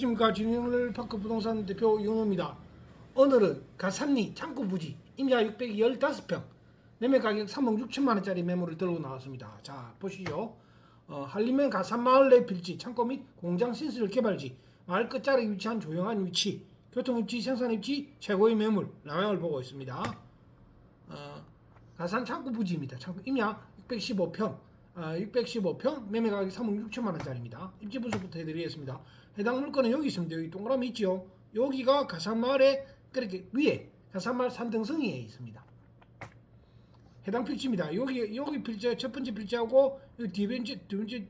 안녕하십니까 진영을 파크 부동산 대표 이용호입니다. 오늘은 가산리 창고 부지 임야 615평 매매 가격 3억 6천만 원짜리 매물을 들고 나왔습니다. 자 보시죠. 어, 한림면 가산마을 내 필지 창고 및 공장 신설 개발지 마을 끝자락에 위치한 조용한 위치 교통 입지 생산 입지 최고의 매물 남양을 보고 있습니다. 어, 가산 창고 부지입니다. 창고 임야 615평, 아, 615평 매매 가격 3억 6천만 원짜리입니다. 입지 분석부터 해드리겠습니다. 해당 물건은 여기 있습니다. 여기 동그라미 있죠. 여기가 가산마을의 그렇게 위에 가산마을 산등성이에 있습니다. 해당 필지입니다. 여기 여기 필지 첫 번째 필지하고 여기 뒤 번째 두 번째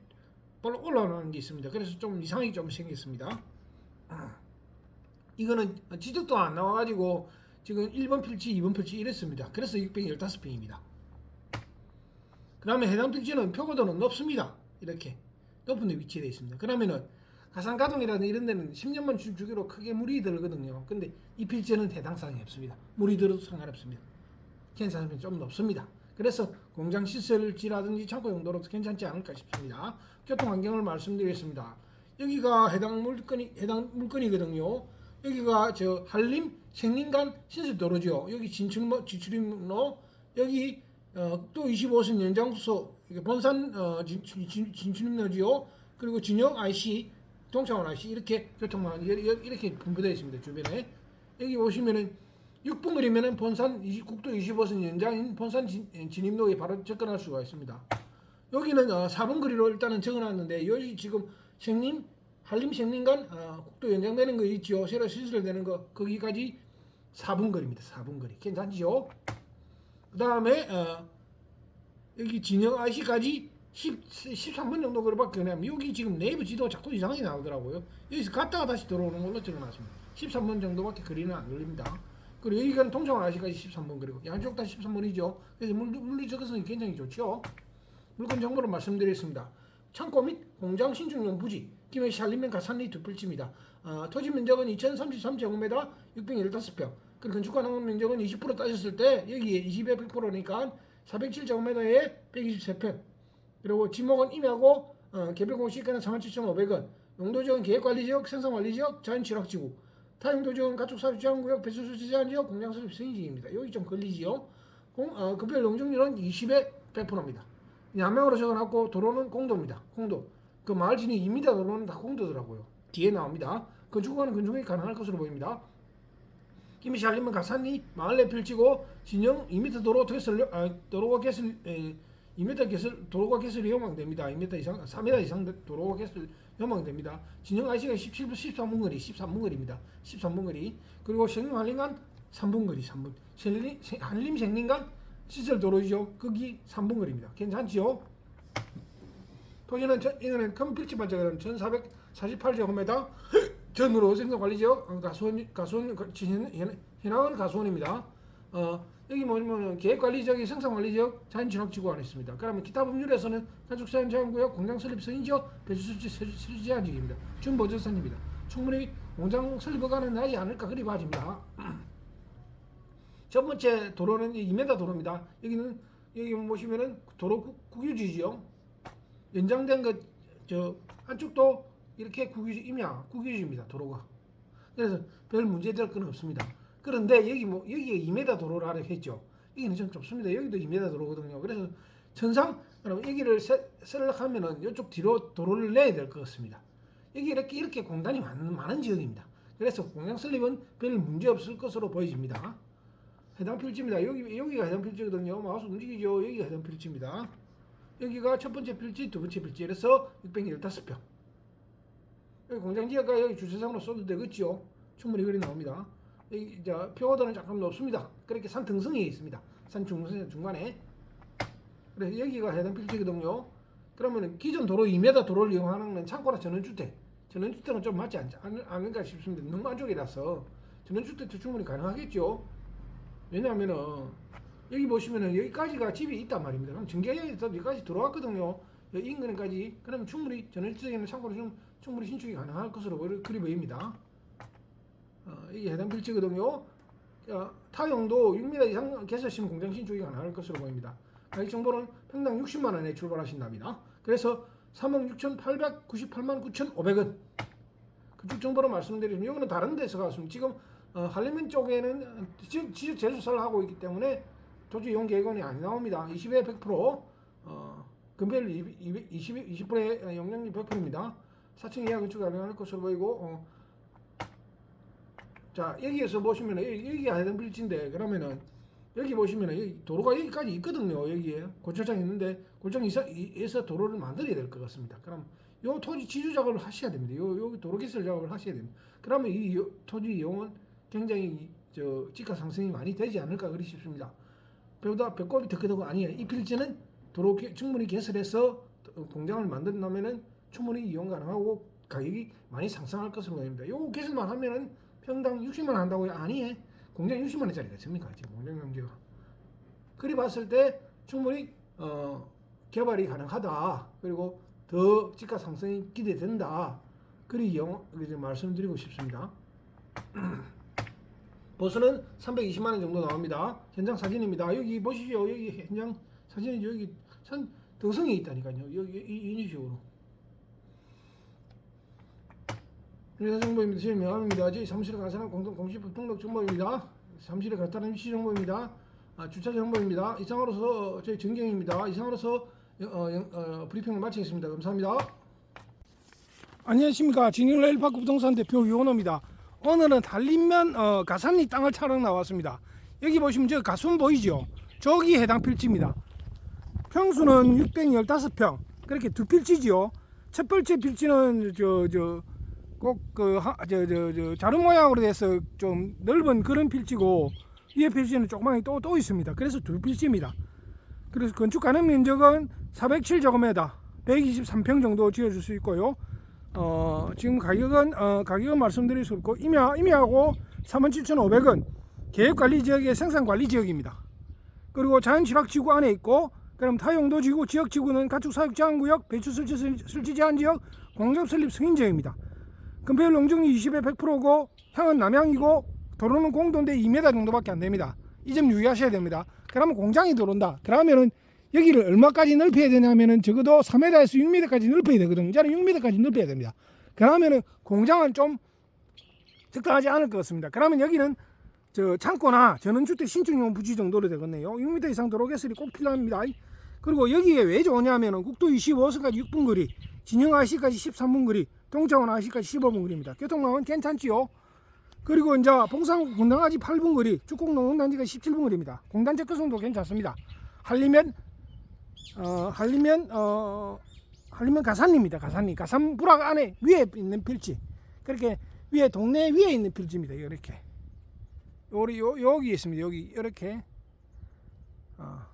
바로 올라오는 게 있습니다. 그래서 좀 이상하게 좀 생겼습니다. 이거는 지적도 안 나와가지고 지금 1번 필지, 2번 필지 이랬습니다. 그래서 615평입니다. 그 다음에 해당 필지는 표고도는 높습니다. 이렇게 높은 데 위치되어 있습니다. 그러면은 가산가동이라든 이런 데는 10년만 주, 주기로 크게 물이 들거든요. 근데 이 필지는 해당 사항이 없습니다. 물이 들어도 상관없습니다. 괜찮으면 좀 높습니다. 그래서 공장 시설지라든지 창고 용도로 괜찮지 않을까 싶습니다. 교통 환경을 말씀드리겠습니다. 여기가 해당 물건이 해당 물건이거든요. 여기가 저 한림 생림간 신설 도로죠. 여기 진출로 진출입로 여기 어, 또 25선 연장소 본산 어, 진출입로지요. 그리고 진영 IC 동창원 IC 이렇게 교통망 이렇게 분포되어 있습니다. 주변에 여기 보시면은 6분 거리면은 본산 20, 국도 25선 연장인 본산 진, 진입로에 바로 접근할 수가 있습니다. 여기는 어, 4분 거리로 일단은 적어놨는데 여기 지금 생림 한림 생림간 어, 국도 연장되는 거 있죠. 새로 시설되는 거 거기까지 4분 거리입니다. 4분 거리 괜찮죠? 그 다음에 어, 여기 진영 IC까지 10, 13분 정도 거리밖에 안 하면 여기 지금 네이버 지도 자꾸 이상하게 나오더라고요. 여기서 갔다가 다시 들어오는 걸로 적어놨습니다. 13분 정도밖에 거리는 안 걸립니다. 그리고 여기가 통창원 IC까지 13분 거리고 양쪽 다 13분이죠. 그래서 물, 물리 적어성이 굉장히 좋죠. 물건 정보를 말씀드리겠습니다. 창고 및 공장 신축용 부지 김해시 한림면 가산리 두 필지입니다. 어, 토지 면적은 2033제곱미터 615평. 그리고 건축 가능 면적은 20% 따졌을 때 여기에 20에 100%니까 407제곱미터에 123평. 그리고 지목은 임야고 어, 개별 공시가는 47,500원. 용도지역은 계획관리지역, 생산관리지역, 자연취락지구. 타용도지역은 가축사육지원구역, 배수수지제한지역, 공장설립 승인지입니다. 여기 좀 걸리지요. 공, 어, 급별 용적률은 20에 100%입니다. 양명으로 적어놨고 도로는 공도입니다. 공도. 그 마을 진입 2m 도로는 다 공도더라고요. 뒤에 나옵니다. 건축과는 건축이 가능할 것으로 보입니다. 김씨 알리면 가산리 마을 내 필지고 진영 2m 도로 개설 아, 도로가 개설 에, 2m 개설 도로가 개설이 요망됩니다. 2m 이상 3m 이상 도로가 개설 요망됩니다. 진영 IC가 17분 13분 거리 13분 거리입니다. 13분 거리 그리고 생림 한림간 3분 거리 3분 생림, 한림 생림간 시설 도로죠. 거기 3분 거리입니다. 괜찮지요? 토지는 저, 이거는 큰 필지 발자국은 1448제곱미터 전으로 생산관리지역 어, 가수원 가수원 현황은 가수원입니다. 어, 여기 뭐냐면 계획관리지역이 생산관리지역 자연진학지구 안에 있습니다. 그러면 기타 법률에서는 가축사연자연구역 공장 설립 선인지역 배수수지 설치제한지역입니다. 준보조선입니다. 충분히 공장 설립 허가는 나지 않을까 그리 봐집니다. 첫 번째 도로는 2m 도로입니다. 여기는 여기 보시면은 도로 국- 국유지지요. 연장된 것저 한쪽도 이렇게 국유지 임야 국유지입니다. 도로가. 그래서 별 문제될 건 없습니다. 그런데 여기 뭐 여기가 2m 도로라 했죠. 여기는 좀 좁습니다. 여기도 2m 도로거든요. 그래서 천상 그럼 여기를 셀락하면은 이쪽 뒤로 도로를 내야 될 것 같습니다. 여기 이렇게 이렇게 공간이 많은, 많은 지역입니다. 그래서 공장 설립은 별 문제 없을 것으로 보여집니다. 해당 필지입니다. 여기 여기가 해당 필지거든요. 마우스 움직이죠. 여기가 해당 필지입니다. 여기가 첫 번째 필지, 두 번째 필지. 그래서 615평. 여기 공장 지역가 여기 주차장으로 써도 되겠죠. 충분히 그리 나옵니다. 이제 표고도는 조금 높습니다. 그렇게 산 등성이 있습니다. 산 중간 중간에. 그래서 여기가 해당 필지거든요. 그러면 기존 도로 2m 도로를 이용하는 창고나 전원주택, 전원주택은 좀 맞지 않, 않, 않을까 싶습니다. 너무 안쪽이라서 전원주택도 충분히 가능하겠죠. 왜냐하면은 여기 보시면은 여기까지가 집이 있단 말입니다. 그럼 전개역에서 여기까지 들어왔거든요. 인근까지. 그러면 충분히 전원주택에는 참고로 좀 충분히 신축이 가능할 것으로 그리 보입니다. 어, 이게 해당 필지거든요. 어, 타용도 6m 이상 개설시면 공장 신축이 가능할 것으로 보입니다. 가격 정보는 평당 60만 원에 출발하신답니다. 그래서 3억 6,898만 9,500원. 그쪽 정보로 말씀드리면 여기는 다른 데서 갔습니다. 지금 어, 할리면 쪽에는 지- 지적 재수사를 하고 있기 때문에 토지 이용 계획원이 안 나옵니다. 20에 100% 어, 금별 20, 20, 20%의 영향률 100%입니다. 4층 이하 건축 가능할 것으로 보이고 어, 자 여기에서 보시면은 여기, 여기가 해당 빌지인데 그러면은 여기 보시면은 여기 도로가 여기까지 있거든요. 여기에 고철장 있는데 골장 이에서 도로를 만들어야 될 것 같습니다. 그럼 요 토지 지주 작업을 하셔야 됩니다. 요 여기 도로 개설 작업을 하셔야 됩니다. 그러면 이 요- 토지 이용은 굉장히 저 지가 상승이 많이 되지 않을까 그리 싶습니다. 배우다 배꼽이 더 크다고 아니에요. 이 필지는 도로 개- 충분히 개설해서 어, 공장을 만든다면은 충분히 이용 가능하고 가격이 많이 상승할 것으로 보입니다. 요 개설만 하면은 평당 60만 원 한다고요? 아니에요. 공장 60만 원짜리가 있습니까? 지금 공장 용지가. 그리 봤을 때 충분히 어, 개발이 가능하다. 그리고 더 지가 상승이 기대된다. 그리 영, 이제 말씀드리고 싶습니다. 버스는 320만 원 정도 나옵니다. 현장 사진입니다. 여기 보시죠. 여기 현장 사진이 여기 산 더성에 있다니까요. 여기 이, 이런 식으로. 회사 정보입니다. 지금 명함입니다. 저희 사무실에 간 사람 공동 공식 등록 정보입니다. 사무실에 갔다는 위치 정보입니다. 아, 주차 정보입니다. 이상으로서 저희 전경입니다. 이상으로서 어, 어, 어, 브리핑을 마치겠습니다. 감사합니다. 안녕하십니까 진영로 일파크 부동산 대표 유원호입니다. 오늘은 달림면 어, 가산리 땅을 촬영 나왔습니다. 여기 보시면 저 가순 보이죠? 저기 해당 필지입니다. 평수는 615평 그렇게 두 필지지요. 첫 번째 필지는 저 저 꼭그저저 자루 모양으로 돼서 좀 넓은 그런 필지고 위에 필지는 조그맣게 또또 있습니다. 그래서 두 필지입니다. 그래서 건축 가능 면적은 407제곱미터 123평 정도 지어줄 수 있고요. 어, 지금 가격은 어, 가격은 말씀드릴 수 없고 임야 임야하고 37,500원 계획관리지역의 생산관리지역입니다. 그리고 자연취락지구 안에 있고 그럼 타용도 지구 지역 지구는 가축 사육 제한 구역 배추 설치 설치 제한 지역 공ገብ설립 승인 지역입니다. 금배율 농정이 20에 100%고 향은 남향이고 도로는 공도인데 2m 정도밖에 안 됩니다. 이 점 유의하셔야 됩니다. 그러면 공장이 들어온다. 그러면은 여기를 얼마까지 넓혀야 되냐면은 적어도 3m에서 6m까지 넓혀야 되거든요. 저는 6m까지 넓혀야 됩니다. 그러면은 공장은 좀 적당하지 않을 것 같습니다. 그러면 여기는 저 창고나 전원주택 신축용 부지 정도로 되겠네요. 6m 이상 도로 개설이 꼭 필요합니다. 그리고 여기에 왜 좋냐면은 국도 25호선까지 6분 거리, 진영 IC까지 13분 거리, 동창원 IC까지 15분 거리입니다. 교통망은 괜찮지요. 그리고 이제 봉상 분당아지 8분 거리, 축곡 농원단지가 17분 거리입니다. 공단 접근성도 괜찮습니다. 할리면 어, 할리면 어, 할리면 가산입니다. 가산리 가산 부락 안에 위에 있는 필지. 그렇게 위에 동네 위에 있는 필지입니다. 이렇게. 요리 요 여기 있습니다. 여기 이렇게. 어.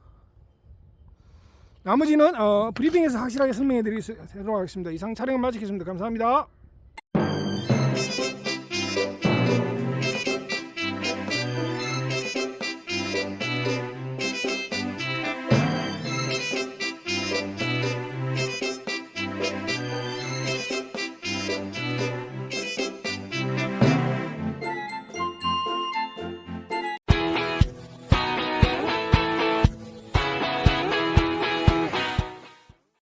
나머지는 어, 브리핑에서 확실하게 설명해 드리도록 하겠습니다. 이상 촬영 마치겠습니다. 감사합니다.